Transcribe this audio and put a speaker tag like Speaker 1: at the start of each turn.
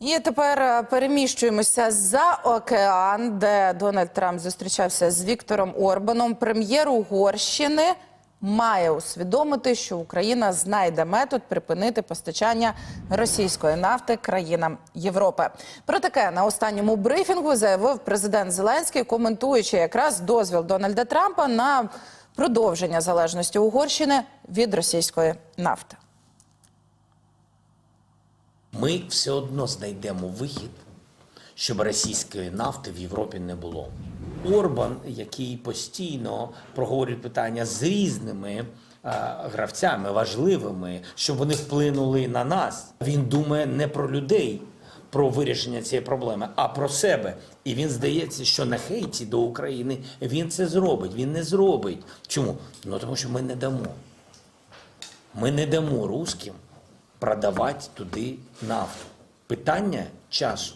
Speaker 1: І тепер е, переміщуємося за океан, де Дональд Трамп зустрічався з Віктором Орбаном. Прем'єр Угорщини має усвідомити, що Україна знайде метод припинити постачання російської нафти країнам Європи. Про таке на останньому брифінгу заявив президент Зеленський, коментуючи якраз дозвіл Дональда Трампа на продовження залежності Угорщини від російської нафти.
Speaker 2: Ми все одно знайдемо вихід, щоб російської нафти в Європі не було. Орбан, який постійно проговорює питання з різними е, гравцями, важливими, щоб вони вплинули на нас. Він думає не про людей, про вирішення цієї проблеми, а про себе. І він здається, що на хейті до України він це зробить. Він не зробить. Чому? Ну тому що ми не дамо. Ми не дамо русським продавати туди нафту. Питання часу.